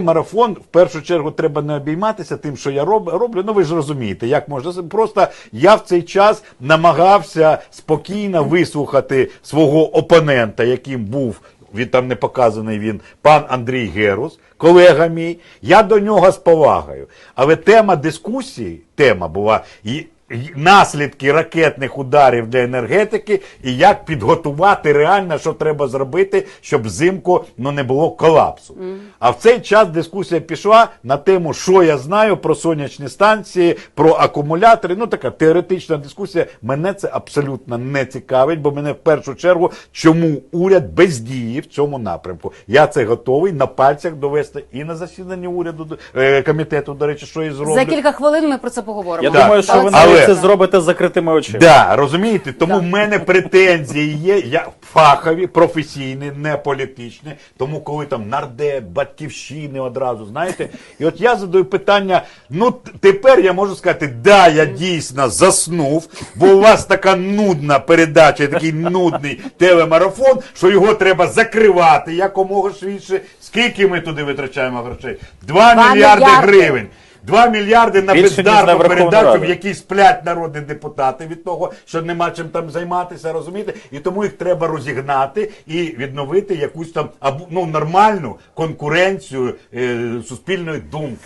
Марафон в першу чергу треба не обійматися тим, що я роб, роблю. Ну ви ж розумієте, як можна. Просто я в цей час намагався спокійно вислухати свого опонента, яким був він там не показаний він, пан Андрій Герус, колега мій. Я до нього з повагою. Але тема дискусії, тема була і. Наслідки ракетних ударів для енергетики і як підготувати реально, що треба зробити, щоб взимку ну, не було колапсу. А в цей час дискусія пішла на тему, що я знаю про сонячні станції, про акумулятори. Ну така теоретична дискусія. Мене це абсолютно не цікавить, бо мене в першу чергу, чому уряд бездіє в цьому напрямку. Я це готовий на пальцях довести і на засіданні уряду е, комітету, до речі, що і зроблю. За кілька хвилин ми про це поговоримо. Я Так. думаю, що ви Але- Але- це зробите з закритими очима. Да, розумієте, тому в мене претензії є. Я фахові, професійні, не політичні. Тому коли там нардеп, батьківщини одразу, знаєте, і от я задаю питання: ну тепер я можу сказати, да, я дійсно заснув, бо у вас така нудна передача, такий нудний телемарафон, що його треба закривати якомога швидше. Скільки ми туди витрачаємо грошей? Два Два мільярди мільярди. гривень. Два мільярди на Більше, на бездарну передачу, Раду. в якій сплять народні депутати від того, що нема чим там займатися, розумієте? І тому їх треба розігнати і відновити якусь там ну нормальну конкуренцію е, суспільної думки.